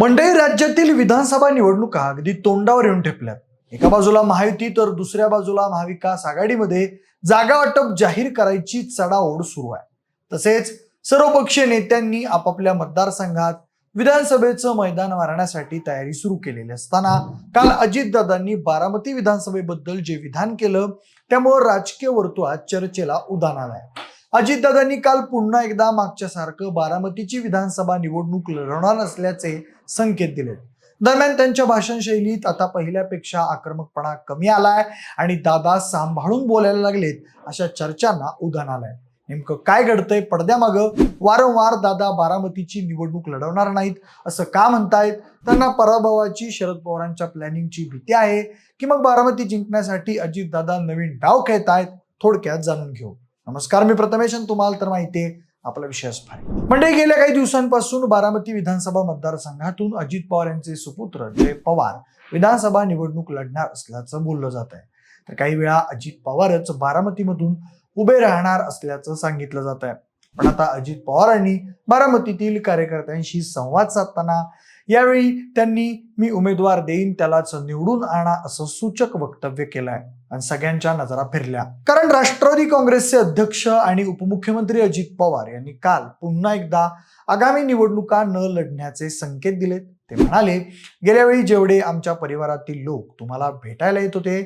मंडळी राज्यातील विधानसभा निवडणुका अगदी तोंडावर येऊन ठेपल्यात एका बाजूला महायुती तर दुसऱ्या बाजूला महाविकास आघाडीमध्ये जागा वाटप जाहीर करायची चढाओढ सुरू आहे. तसेच सर्वपक्षीय नेत्यांनी आपापल्या मतदारसंघात विधानसभेचं मैदान मारण्यासाठी तयारी सुरू केलेली असताना काल अजितदादांनी बारामती विधानसभेबद्दल जे विधान केलं त्यामुळे राजकीय वर्तुळात चर्चेला उदान आलंय अजितदादांनी काल पुन्हा एकदा मागच्या सारखं बारामतीची विधानसभा निवडणूक लढवणार असल्याचे संकेत दिले दरम्यान त्यांच्या भाषण शैलीत आता पहिल्यापेक्षा आक्रमकपणा कमी आलाय आणि दादा सांभाळून बोलायला लागलेत अशा चर्चांना उधाण आलंय. नेमकं काय घडतंय पडद्यामागं? वारंवार दादा बारामतीची निवडणूक लढवणार नाहीत असं का म्हणतायत? त्यांना पराभवाची शरद पवारांच्या प्लॅनिंगची भीती आहे की मग बारामती जिंकण्यासाठी अजितदादा नवीन डाव खेळतायत? थोडक्यात जाणून घेऊ. नमस्कार मी प्रथमेश तुम्हाला तर माहिती आहे आपला विषय असणार म्हणजे गेल्या काही दिवसांपासून बारामती विधानसभा मतदारसंघातून अजित पवार यांचे सुपुत्र जय पवार विधानसभा निवडणूक लढणार असल्याचं बोललं जात आहे. तर काही वेळा अजित पवारच बारामतीमधून उभे राहणार असल्याचं सांगितलं जात आहे. पण आता अजित पवारांनी बारामतीतील कार्यकर्त्यांशी संवाद साधताना यावेळी त्यांनी मी उमेदवार देईन त्यालाच निवडून आणा असं सूचक वक्तव्य केलंय आणि सगळ्यांच्या नजरा फिरल्या. कारण राष्ट्रवादी काँग्रेसचे अध्यक्ष आणि उपमुख्यमंत्री अजित पवार यांनी काल पुन्हा एकदा आगामी निवडणुका न लढण्याचे संकेत दिलेत ते म्हणाले गेल्या वेळी जेवढे आमच्या परिवारातील लोक तुम्हाला भेटायला येत होते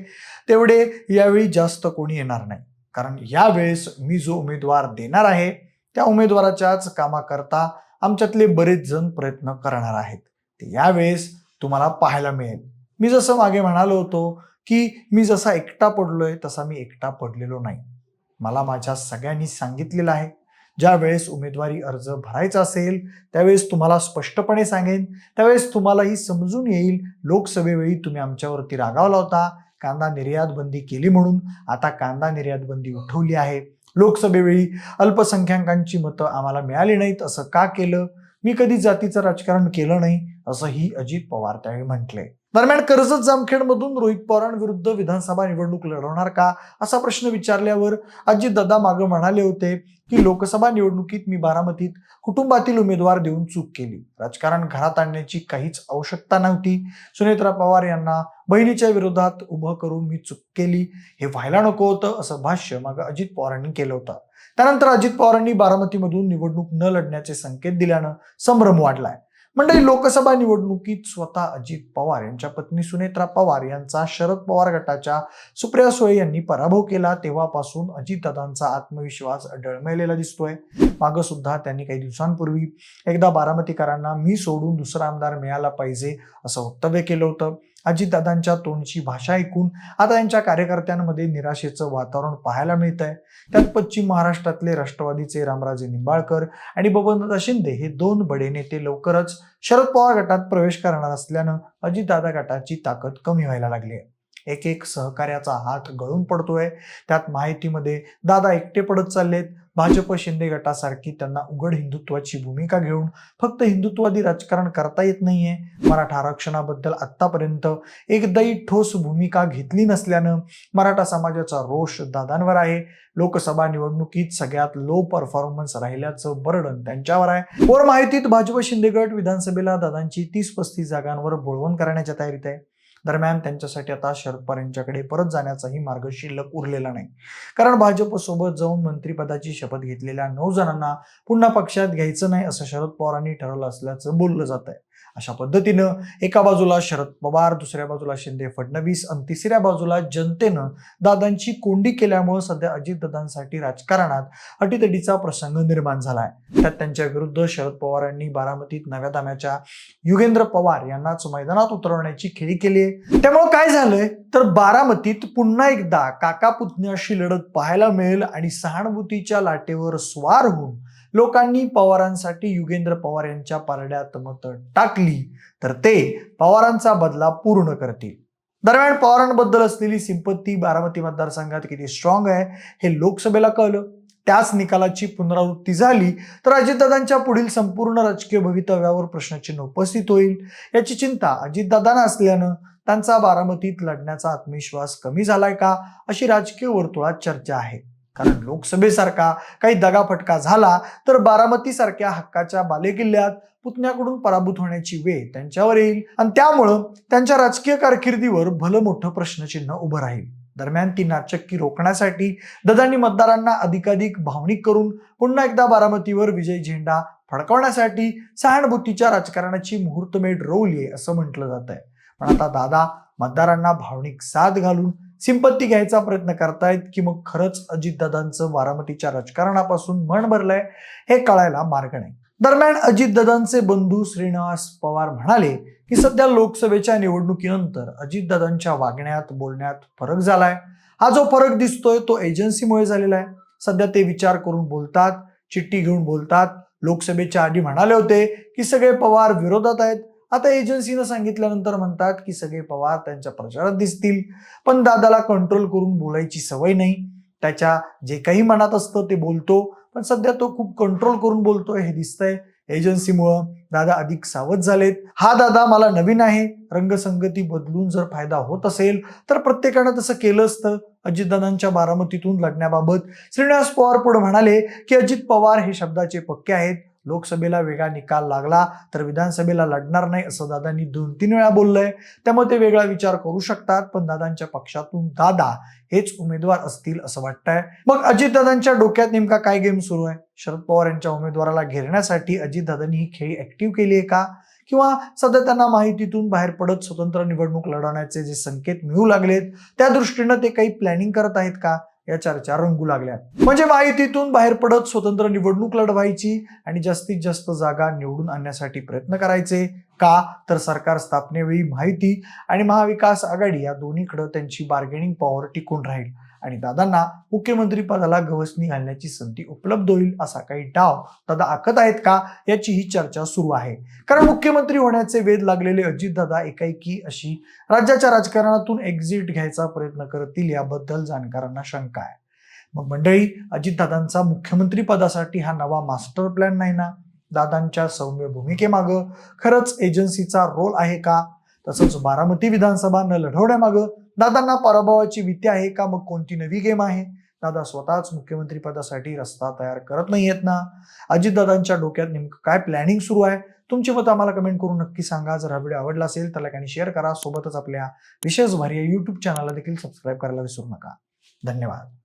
तेवढे यावेळी जास्त कोणी येणार नाही. कारण यावेळेस मी जो उमेदवार देणार आहे त्या उमेदवाराच्याच कामाकरता आमच्यातले बरेच जण प्रयत्न करणार आहेत. ते यावेळेस तुम्हाला पाहायला मिळेल. मी जसं मागे म्हणालो होतो की मी जसा एकटा पडलोय तसा मी एकटा पडलेलो नाही. मला माझ्या सगळ्यांनी सांगितलेलं आहे. ज्या वेळेस उमेदवारी अर्ज भरायचा असेल त्यावेळेस तुम्हाला स्पष्टपणे सांगेन. त्यावेळेस तुम्हालाही समजून येईल लोकसभेवेळी तुम्ही आमच्यावरती रागावला होता. कांदा निर्यात बंदी केली म्हणून. आता कांदा निर्यात बंदी उठवली आहे. लोकसभेवेळी अल्पसंख्याकांची मतं आम्हाला मिळाली नाहीत असं का केलं? मी कधी जातीचं राजकारण केलं नाही असंही अजित पवार त्यावेळी म्हटले. दरम्यान कर्जत जामखेडमधून रोहित पवारांविरुद्ध विधानसभा निवडणूक लढवणार का? असा प्रश्न विचारल्यावर अजित दादा मागं म्हणाले होते की लोकसभा निवडणुकीत मी बारामतीत कुटुंबातील उमेदवार देऊन चूक केली. राजकारण घरात आणण्याची काहीच आवश्यकता नव्हती. सुनेत्रा पवार यांना बहिणीच्या विरोधात उभं करून मी चूक केली. हे व्हायला नको होतं असं भाष्य मग अजित पवारांनी केलं होतं. त्यानंतर अजित पवारांनी बारामतीमधून निवडणूक न लढण्याचे संकेत दिल्यानं संभ्रम वाढलाय. मंडळी लोकसभा निवडणुकीत स्वतः अजित पवार यांच्या पत्नी सुनेत्रा पवार यांचा शरद पवार गटाच्या सुप्रिया सुळे यांनी पराभव केला. तेव्हापासून अजितदादांचा आत्मविश्वास डळमळलेला दिसतोय. मागं सुद्धा त्यांनी काही दिवसांपूर्वी एकदा बारामतीकरांना मी सोडून दुसरा आमदार मिळाला पाहिजे असं वक्तव्य केलं होतं. अजितदादांच्या तोंडची भाषा ऐकून आता यांच्या कार्यकर्त्यांमध्ये निराशेचं वातावरण पाहायला मिळत आहे त्यात पश्चिम महाराष्ट्रातले राष्ट्रवादीचे रामराजे निंबाळकर आणि बबनदादा शिंदे हे दोन बडे नेते लवकरच शरद पवार गटात प्रवेश करणार असल्यानं अजितदादा गटाची ताकद कमी व्हायला लागली आहे. एक एक सहकार्याचा हात गळून पडतोय. त्यात माहितीमध्ये दादा एकटे पडत चाललेत. भाजप शिंदे गटासारखी त्यांना उघड हिंदुत्वाची भूमिका घेऊन फक्त हिंदुत्वादी राजकारण करता येत नाहीये. मराठा आरक्षणाबद्दल आतापर्यंत एकदाही ठोस भूमिका घेतली नसल्यानं मराठा समाजाचा रोष दादांवर आहे. लोकसभा निवडणुकीत सगळ्यात लो परफॉर्मन्स राहिल्याचं बर्डन त्यांच्यावर आहे. वर माहितीत भाजप शिंदे गट विधानसभेला दादांची तीस पस्तीस जागांवर बोळवण करण्याच्या तयारीत आहे. दरम्यान त्यांच्यासाठी आता शरद पवार यांच्याकडे परत जाण्याचाही मार्ग शिल्लक उरलेला नाही. कारण भाजपसोबत जाऊन मंत्रिपदाची शपथ घेतलेल्या नऊ जणांना पुन्हा पक्षात घ्यायचं नाही असं शरद पवारांनी ठरवलं असल्याचं बोललं जात आहे अशा पद्धतीनं एका बाजूला शरद पवार दुसऱ्या बाजूला शिंदे फडणवीस आणि तिसऱ्या बाजूला जनतेनं दादांची कोंडी केल्यामुळे सध्या अजितदादांसाठी राजकारणात अटीतटीचा प्रसंग निर्माण झालाय. त्यात त्यांच्या विरुद्ध शरद पवारांनी बारामतीत नव्या दाम्याच्या युगेंद्र पवार यांनाच मैदानात उतरवण्याची खेळी केली आहे. त्यामुळे काय झालंय? तर बारामतीत पुन्हा एकदा काका पुतण्याशी लढत पाहायला मिळेल आणि सहानुभूतीच्या लाटेवर स्वार होऊन लोकांनी पवारांसाठी युगेंद्र पवार यांच्या पारड्यात मत टाकली तर ते पवारांचा बदला पूर्ण करतील. दरम्यान पवारांबद्दल असलेली सिंपत्ती बारामती मतदारसंघात किती स्ट्रॉंग आहे हे लोकसभेला कळलं. त्याच निकालाची पुनरावृत्ती झाली तर अजितदादांच्या पुढील संपूर्ण राजकीय भवितव्यावर प्रश्नचिन्ह उपस्थित होईल याची चिंता अजितदादांना असल्यानं त्यांचा बारामतीत लढण्याचा आत्मविश्वास कमी झालाय का अशी राजकीय वर्तुळात चर्चा आहे. कारण लोकसभेसारखा काही दगाफटका झाला तर बारामती सारख्या हक्काच्या बालेकिल्ल्यात पुतण्याकडून पराभूत होण्याची वेळ त्यांच्यावर येईल. आणि त्यामुळं त्यांच्या राजकीय कारकिर्दीवर भलं मोठं प्रश्नचिन्ह उभं राहील. दरम्यान ती नाचक्की रोखण्यासाठी ददांनी मतदारांना अधिकाधिक भावनिक करून पुन्हा एकदा बारामतीवर विजय झेंडा फडकवण्यासाठी सहानुभूतीच्या राजकारणाची मुहूर्तमेढ रोवली असं म्हटलं जात आहे पण आता दादा मतदारांना भावनिक साथ घालून सिंपत्ती घ्यायचा प्रयत्न करतायत की मग खरंच अजितदादांचं बारामतीच्या राजकारणापासून मन भरलंय हे कळायला मार्ग नाही. दरम्यान अजितदादांचे बंधू श्रीनिवास पवार म्हणाले की सध्या लोकसभेच्या निवडणुकीनंतर अजितदादांच्या वागण्यात बोलण्यात फरक झालाय. हा जो फरक दिसतोय तो एजन्सीमुळे झालेला आहे. सध्या ते विचार करून बोलतात चिठ्ठी घेऊन बोलतात. लोकसभेच्या आधी म्हणाले होते की सगळे पवार विरोधात आहेत. आता एजन्सीनं सांगितल्यानंतर म्हणतात की सगळे पवार त्यांच्या प्रचारात दिसतील. पण दादाला कंट्रोल करून बोलायची सवय नाही. त्याच्या जे काही मनात असतं ते बोलतो. पण सध्या तो खूप कंट्रोल करून बोलतोय हे दिसतंय एजन्सीमुळं दादा अधिक सावध झालेत. हा दादा मला नवीन आहे. रंगसंगती बदलून जर फायदा होत असेल तर प्रत्येकानं तसं केलं असतं. अजितदादांच्या बारामतीतून लढण्याबाबत श्रीनिवास पवार पुढे म्हणाले की अजित पवार हे शब्दाचे पक्के आहेत. लोकसभेला वेगळा निकाल लागला तर विधानसभेला लढणार नाही असं दादांनी दोन तीन वेळा बोललंय. त्यामुळे ते वेगळा विचार करू शकतात पण दादांच्या पक्षातून दादा हेच उमेदवार असतील असं वाटतंय. मग अजितदादांच्या डोक्यात नेमका काय गेम सुरू आहे? शरद पवार यांच्या उमेदवाराला घेरण्यासाठी अजितदादांनी ही खेळी ऍक्टिव्ह केली आहे का? किंवा सध्या त्यांना माहितीतून बाहेर पडत स्वतंत्र निवडणूक लढवण्याचे जे संकेत मिळू लागलेत त्या दृष्टीनं ते काही प्लॅनिंग करत आहेत का? या चर्चा रंगू लागल्या म्हणजे माहितीतून बाहेर पडत स्वतंत्र निवडणूक लढवायची आणि जास्तीत जास्त जागा निवडून आणण्यासाठी प्रयत्न करायचे. का? तर सरकार स्थापनेवेळी माहिती आणि महाविकास आघाडी या दोन्हीकडे त्यांची बार्गेनिंग पॉवर टिकून राहील. आणि दादांना मुख्यमंत्रीपदाला गवसणी घालण्याची संधी उपलब्ध होईल असा काही डाव दादा आखत आहेत का याची ही चर्चा सुरू आहे. कारण मुख्यमंत्री होण्याचे वेध लागलेले अजितदादा एकाएकी अशी राज्याच्या राजकारणातून एक्झिट घ्यायचा प्रयत्न करतील याबद्दल जाणकारांना शंका आहे. मग मंडळी अजितदादांचा मुख्यमंत्री पदासाठी हा नवा मास्टर प्लॅन नाही ना? दादांच्या सौम्य भूमिकेमागं खरंच एजन्सीचा रोल आहे का? तसंच बारामती विधानसभा न लढवण्यामागं दादांना पराभवाची भीती आहे का? मग कोणती नवी गेम आहे? दादा स्वतःच मुख्यमंत्री पदासाठी रस्ता तयार करत नाहीयेत ना? अजितदादांच्या डोक्यात नेमकं काय प्लॅनिंग सुरू आहे? तुमची मतं आम्हाला कमेंट करून नक्की सांगा. जर हा व्हिडिओ आवडला असेल तर लाईक आणि शेअर करा. सोबतच आपल्या विशेष भारी युट्यूब चॅनलला देखील सबस्क्राईब करायला विसरू नका. धन्यवाद.